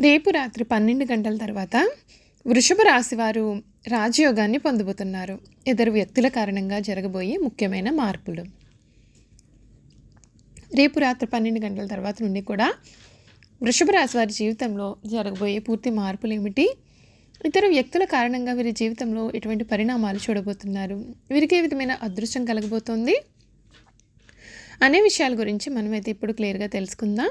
రేపు రాత్రి పన్నెండు గంటల తర్వాత వృషభ రాశి వారు రాజయోగాన్ని పొందబోతున్నారు. ఇద్దరు వ్యక్తుల కారణంగా జరగబోయే ముఖ్యమైన మార్పులు. రేపు రాత్రి పన్నెండు గంటల తర్వాత నుండి కూడా వృషభ రాశి వారి జీవితంలో జరగబోయే పూర్తి మార్పులు ఏమిటి? ఇతర వ్యక్తుల కారణంగా వీరి జీవితంలో ఎటువంటి పరిణామాలు చూడబోతున్నారు? వీరికి ఏ విధమైన అదృష్టం కలగబోతోంది? అనే విషయాల గురించి మనమైతే ఇప్పుడు క్లియర్గా తెలుసుకుందాం.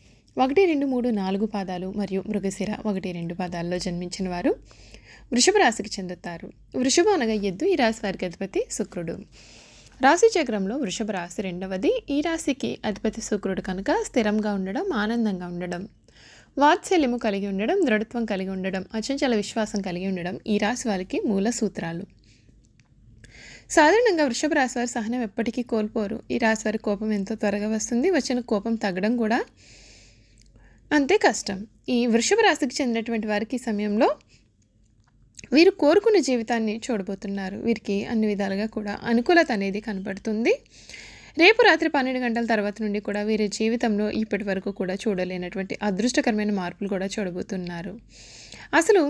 ఒకటి రెండు మూడు నాలుగు పాదాలు మరియు మృగశిర ఒకటి రెండు పాదాల్లో జన్మించిన వారు వృషభ రాశికి చెందుతారు. వృషభ అనగా ఎద్దు ఈ రాశి వారికి అధిపతి శుక్రుడు. రాశి చక్రంలో వృషభ రాశి రెండవది ఈ రాశికి అధిపతి శుక్రుడు కనుక స్థిరంగా ఉండడం ఆనందంగా ఉండడం వాత్సల్యము కలిగి ఉండడం దృఢత్వం కలిగి ఉండడం అచంచల విశ్వాసం కలిగి ఉండడం ఈ రాశి వారికి మూల సూత్రాలు. సాధారణంగా వృషభ రాశి వారి సహనం ఎప్పటికీ కోల్పోరు. ఈ రాశి వారి కోపం ఎంతో త్వరగా వస్తుంది వచ్చిన కోపం తగ్గడం కూడా అంతే కష్టం. ఈ వృషభ రాశికి చెందినటువంటి వారికి సమయంలో వీరు కోరుకున్న జీవితాన్ని చూడబోతున్నారు. వీరికి అన్ని విధాలుగా కూడా అనుకూలత అనేది కనపడుతుంది రేపు రాత్రి పన్నెండు గంటల తర్వాత నుండి కూడా వీరి జీవితంలో ఇప్పటి వరకు కూడా చూడలేనటువంటి అదృష్టకరమైన మార్పులు కూడా చూడబోతున్నారు. అసలు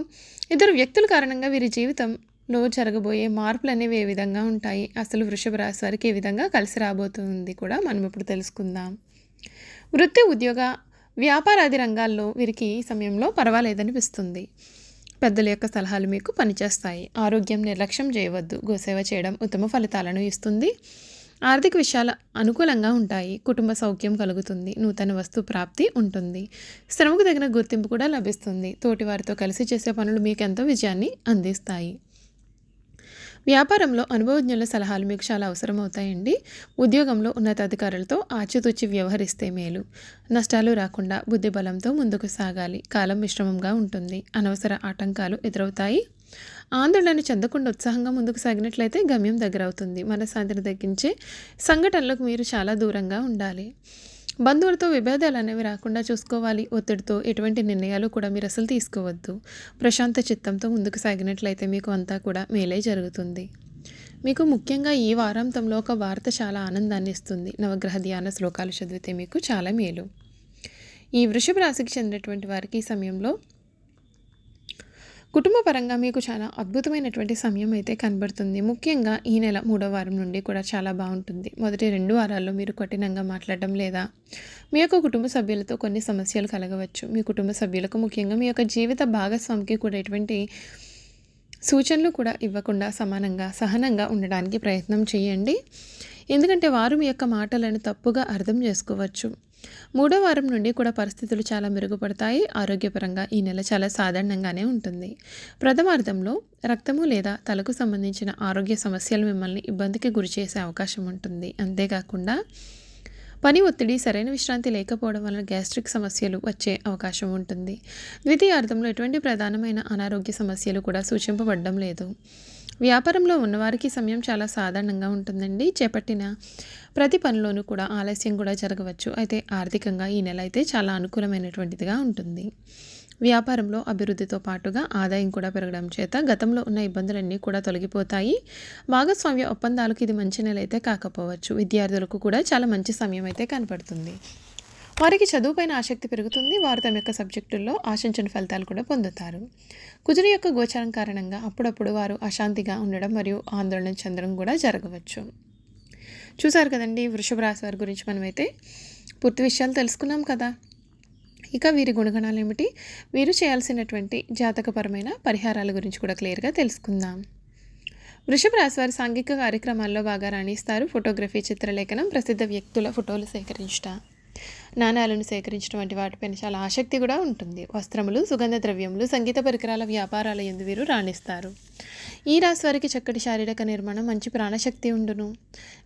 ఇద్దరు వ్యక్తుల కారణంగా వీరి జీవితంలో జరగబోయే మార్పులు అనేవి ఏ విధంగా ఉంటాయి? అసలు వృషభ రాశి వారికి ఏ విధంగా కలిసి రాబోతుంది కూడా మనం ఇప్పుడు తెలుసుకుందాం. వృత్తి ఉద్యోగ వ్యాపారాది రంగాల్లో వీరికి ఈ సమయంలో పర్వాలేదనిపిస్తుంది. పెద్దల యొక్క సలహాలు మీకు పనిచేస్తాయి. ఆరోగ్యం నిర్లక్ష్యం చేయవద్దు. గోసేవ చేయడం ఉత్తమ ఫలితాలను ఇస్తుంది. ఆర్థిక విషయాలు అనుకూలంగా ఉంటాయి. కుటుంబ సౌఖ్యం కలుగుతుంది. నూతన వస్తు ప్రాప్తి ఉంటుంది. శ్రమకు తగిన గుర్తింపు కూడా లభిస్తుంది. తోటివారితో కలిసి చేసే పనులు మీకు ఎంతో విజయాన్ని అందిస్తాయి. వ్యాపారంలో అనుభవజ్ఞుల సలహాలు మీకు చాలా అవసరం అవుతాయండి ఉద్యోగంలో ఉన్నతాధికారులతో ఆచితూచి వ్యవహరిస్తే మేలు. నష్టాలు రాకుండా బుద్ధి బలంతో ముందుకు సాగాలి. కాలం మిశ్రమంగా ఉంటుంది. అనవసర ఆటంకాలు ఎదురవుతాయి. ఆందోళన చెందకుండా ఉత్సాహంగా ముందుకు సాగినట్లయితే గమ్యం దగ్గరవుతుంది. మనశ్శాంతిని తగ్గించే సంఘటనలకు మీరు చాలా దూరంగా ఉండాలి. బంధువులతో విభేదాలు అనేవి రాకుండా చూసుకోవాలి. ఒత్తిడితో ఎటువంటి నిర్ణయాలు కూడా మీరు అసలు తీసుకోవద్దు. ప్రశాంత చిత్తంతో ముందుకు సాగినట్లయితే మీకు అంతా కూడా మేలే జరుగుతుంది. మీకు ముఖ్యంగా ఈ వారాంతంలో ఒక వార్త చాలా ఆనందాన్ని ఇస్తుంది. నవగ్రహ ధ్యాన శ్లోకాలు చదివితే మీకు చాలా మేలు. ఈ వృషభ రాశికి చెందినటువంటి వారికి ఈ సమయంలో కుటుంబపరంగా మీకు చాలా అద్భుతమైనటువంటి సమయం అయితే కనబడుతుంది. ముఖ్యంగా ఈ నెల మూడో వారం నుండి కూడా చాలా బాగుంటుంది. మొదటి రెండు వారాల్లో మీరు కఠినంగా మాట్లాడడం లేదా మీ యొక్క కుటుంబ సభ్యులతో కొన్ని సమస్యలు కలగవచ్చు. మీ కుటుంబ సభ్యులకు ముఖ్యంగా మీ యొక్క జీవిత భాగస్వామికి కూడా ఎటువంటి సూచనలు కూడా ఇవ్వకుండా సమానంగా సహనంగా ఉండడానికి ప్రయత్నం చేయండి. ఎందుకంటే వారు మీ యొక్క మాటలను తప్పుగా అర్థం చేసుకోవచ్చు. మూడో వారం నుండి కూడా పరిస్థితులు చాలా మెరుగుపడతాయి. ఆరోగ్యపరంగా ఈ నెల చాలా సాధారణంగానే ఉంటుంది. ప్రథమార్థంలో రక్తము లేదా తలకు సంబంధించిన ఆరోగ్య సమస్యలు మిమ్మల్ని ఇబ్బందికి గురి చేసే అవకాశం ఉంటుంది. అంతేకాకుండా పని ఒత్తిడి సరైన విశ్రాంతి లేకపోవడం వలన గ్యాస్ట్రిక్ సమస్యలు వచ్చే అవకాశం ఉంటుంది. ద్వితీయార్థంలో ఎటువంటి ప్రధానమైన అనారోగ్య సమస్యలు కూడా సూచింపబడడం లేదు. వ్యాపారంలో ఉన్నవారికి సమయం చాలా సాధారణంగా ఉంటుందండి. చేపట్టిన ప్రతి పనిలోనూ కూడా ఆలస్యం కూడా జరగవచ్చు. అయితే ఆర్థికంగా ఈ నెల అయితే చాలా అనుకూలమైనటువంటిదిగా ఉంటుంది. వ్యాపారంలో అభివృద్ధితో పాటుగా ఆదాయం కూడా పెరగడం చేత గతంలో ఉన్న ఇబ్బందులన్నీ కూడా తొలగిపోతాయి. భాగస్వామ్య ఒప్పందాలకు ఇది మంచి నెల అయితే కాకపోవచ్చు. విద్యార్థులకు కూడా చాలా మంచి సమయం అయితే కనపడుతుంది. వారికి చదువుపైన ఆసక్తి పెరుగుతుంది. వారు తమ యొక్క సబ్జెక్టుల్లో ఆశించిన ఫలితాలు కూడా పొందుతారు. కుజుని యొక్క గోచారం కారణంగా అప్పుడప్పుడు వారు అశాంతిగా ఉండడం మరియు ఆందోళన చెందడం కూడా జరగవచ్చు. చూసారు కదండి వృషభ రాశి వారి గురించి మనమైతే పూర్తి విషయాలు తెలుసుకున్నాం కదా. ఇక వీరి గుణగణాలు ఏమిటి? వీరు చేయాల్సినటువంటి జాతకపరమైన పరిహారాల గురించి కూడా క్లియర్గా తెలుసుకుందాం. వృషభ రాశి వారి సాంఘిక కార్యక్రమాల్లో బాగా రాణిస్తారు. ఫోటోగ్రఫీ చిత్రలేఖనం ప్రసిద్ధ వ్యక్తుల ఫోటోలు సేకరించట. నాణాలను సేకరించడం వంటి వాటిపైన చాలా ఆసక్తి కూడా ఉంటుంది. వస్త్రములు సుగంధ ద్రవ్యములు సంగీత పరికరాల వ్యాపారాల ఎందు వీరు రాణిస్తారు. ఈ రాశి వారికి చక్కటి శారీరక నిర్మాణం మంచి ప్రాణశక్తి ఉండును.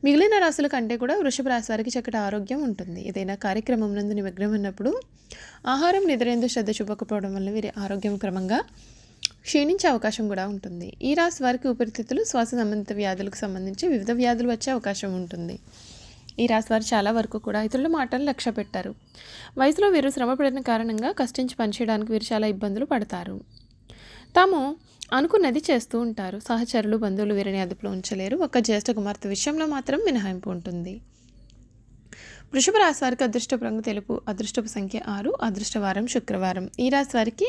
మిగిలిన రాశుల కంటే కూడా వృషభ రాశి వారికి చక్కటి ఆరోగ్యం ఉంటుంది. ఏదైనా కార్యక్రమం నందు నిమగ్నం ఉన్నప్పుడు ఆహారం నిద్రేందు శ్రద్ధ చూపకపోవడం వల్ల వీరి ఆరోగ్యం క్రమంగా క్షీణించే అవకాశం కూడా ఉంటుంది. ఈ రాశి వారికి ఊపిరితిత్తులు శ్వాస సంబంధిత వ్యాధులకు సంబంధించి వివిధ వ్యాధులు వచ్చే అవకాశం ఉంటుంది. ఈ రాశివారు చాలా వరకు కూడా ఇతరుల మాటలు లక్ష్య పెట్టారు. వయసులో వీరు శ్రమపడిన కారణంగా కష్టించి పనిచేయడానికి వీరు చాలా ఇబ్బందులు పడతారు. తాము అనుకున్నది చేస్తూ ఉంటారు. సహచరులు బంధువులు వీరిని అదుపులో ఉంచలేరు. ఒక జ్యేష్ఠ కుమార్తె విషయంలో మాత్రం మినహాయింపు ఉంటుంది. వృషభ రాశి వారికి అదృష్టపు రంగు తెలుపు అదృష్టపు సంఖ్య ఆరు అదృష్టవారం శుక్రవారం. ఈ రాశి వారికి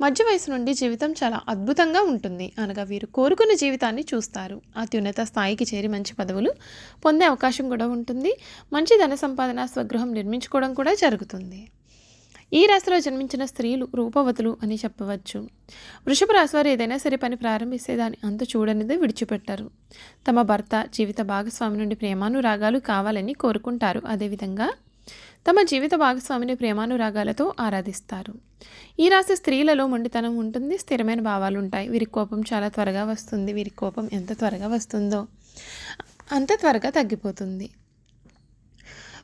మధ్య వయసు నుండి జీవితం చాలా అద్భుతంగా ఉంటుంది. అనగా వీరు కోరుకున్న జీవితాన్ని చూస్తారు. అత్యున్నత స్థాయికి చేరి మంచి పదవులు పొందే అవకాశం కూడా ఉంటుంది. మంచి ధన సంపాదన స్వగృహం నిర్మించుకోవడం కూడా జరుగుతుంది. ఈ రాశిలో జన్మించిన స్త్రీలు రూపవతులు అని చెప్పవచ్చు. వృషభ రాశివారు ఏదైనా సరే పని ప్రారంభిస్తే దాని అంత చూడనిదే విడిచిపెట్టారు. తమ భర్త జీవిత భాగస్వామి నుండి ప్రేమానురాగాలు కావాలని కోరుకుంటారు. అదేవిధంగా తమ జీవిత భాగస్వామిని ప్రేమానురాగాలతో ఆరాధిస్తారు. ఈ రాశి స్త్రీలలో మొండితనం ఉంటుంది స్థిరమైన భావాలు ఉంటాయి. వీరి కోపం చాలా త్వరగా వస్తుంది. వీరి కోపం ఎంత త్వరగా వస్తుందో అంత త్వరగా తగ్గిపోతుంది.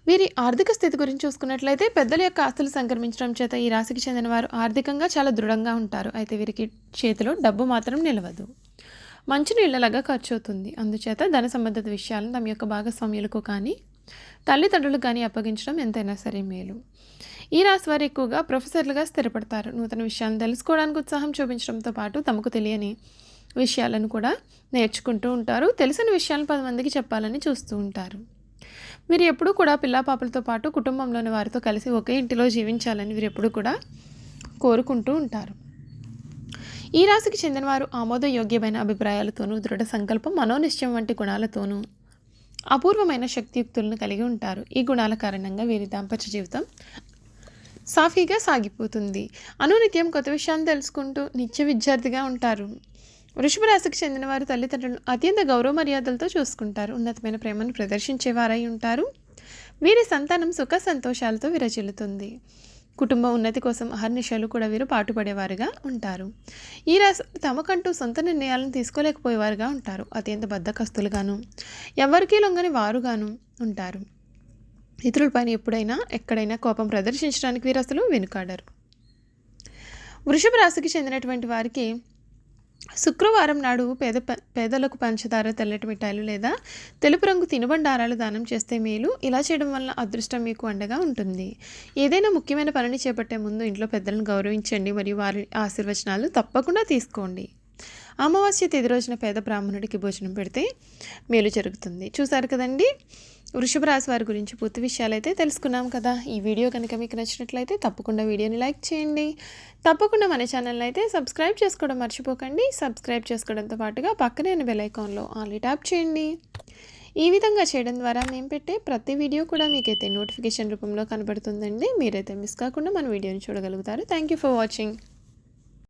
వీరి ఆర్థిక స్థితి గురించి చూసుకున్నట్లయితే పెద్దల యొక్క ఆస్తులు సంక్రమించడం చేత ఈ రాశికి చెందిన వారు ఆర్థికంగా చాలా దృఢంగా ఉంటారు. అయితే వీరికి చేతిలో డబ్బు మాత్రం నిలవదు. మంచి నీళ్ళలాగా ఖర్చు అవుతుంది అందుచేత ధన సంబంధిత విషయాలను తమ యొక్క భాగస్వామ్యులకు కానీ తల్లిదండ్రులకు కానీ అప్పగించడం ఎంతైనా సరే మేలు. ఈ రాశి వారు ఎక్కువగా ప్రొఫెసర్లుగా స్థిరపడతారు. నూతన విషయాలను తెలుసుకోవడానికి ఉత్సాహం చూపించడంతో పాటు తమకు తెలియని విషయాలను కూడా నేర్చుకుంటూ ఉంటారు. తెలిసిన విషయాలను పది మందికి చెప్పాలని చూస్తూ ఉంటారు. వీరు ఎప్పుడూ కూడా పిల్లా పాపలతో పాటు కుటుంబంలోని వారితో కలిసి ఒకే ఇంటిలో జీవించాలని వీరు ఎప్పుడూ కూడా కోరుకుంటూ ఉంటారు. ఈ రాశికి చెందినవారు ఆమోదయోగ్యమైన అభిప్రాయాలతోనూ దృఢ సంకల్పం మనోనిశ్చయం వంటి గుణాలతోనూ అపూర్వమైన శక్తియుక్తులను కలిగి ఉంటారు. ఈ గుణాల కారణంగా వీరి దాంపత్య జీవితం సాఫీగా సాగిపోతుంది. అనునిత్యం కొత్త విషయాన్ని తెలుసుకుంటూ నిత్య విద్యార్థిగా ఉంటారు. వృషభ రాశికి చెందిన వారు తల్లిదండ్రులను అత్యంత గౌరవ మర్యాదలతో చూసుకుంటారు. ఉన్నతమైన ప్రేమను ప్రదర్శించేవారై ఉంటారు. వీరి సంతానం సుఖ సంతోషాలతో విరచిల్లుతుంది కుటుంబ ఉన్నతి కోసం అహర్నిశలు కూడా వీరు పాటుపడేవారుగా ఉంటారు. ఈ రాశి తమకంటూ సొంత నిర్ణయాలను తీసుకోలేకపోయేవారుగా ఉంటారు. అత్యంత బద్ధకస్తులుగాను ఎవరికీ లొంగని వారుగాను ఉంటారు. ఇతరులపైన ఎప్పుడైనా ఎక్కడైనా కోపం ప్రదర్శించడానికి వీరు అసలు వెనుకాడరు. వృషభ రాశికి చెందినటువంటి వారికి శుక్రవారం నాడు పేద ప- పేదలకు పంచదార తెల్లటి మిఠాయిలు లేదా తెలుపు రంగు తినుబండారాలు దానం చేస్తే మేలు. ఇలా చేయడం వల్ల అదృష్టం మీకు అండగా ఉంటుంది. ఏదైనా ముఖ్యమైన పనిని చేపట్టే ముందు ఇంట్లో పెద్దలను గౌరవించండి మరియు వారి ఆశీర్వచనాలు తప్పకుండా తీసుకోండి. అమావాస్య తిది రోజున పేద బ్రాహ్మణుడికి భోజనం పెడితే మేలు జరుగుతుంది. చూసారు కదండి? వృషభ రాశి వారి గురించి పూర్తి విషయాలు అయితే తెలుసుకున్నాం కదా. ఈ వీడియో కనుక మీకు నచ్చినట్లయితే తప్పకుండా వీడియోని లైక్ చేయండి. తప్పకుండా మన ఛానల్ని అయితే సబ్స్క్రైబ్ చేసుకోవడం మర్చిపోకండి. సబ్స్క్రైబ్ చేసుకోవడంతో పాటుగా పక్కనే ఉన్న బెల్ ఐకాన్లో ఆన్లీ ట్యాప్ చేయండి. ఈ విధంగా చేయడం ద్వారా మేము పెట్టే ప్రతి వీడియో కూడా మీకైతే నోటిఫికేషన్ రూపంలో కనబడుతుందండి. మీరైతే మిస్ కాకుండా మన వీడియోని చూడగలుగుతారు. Thank you for watching.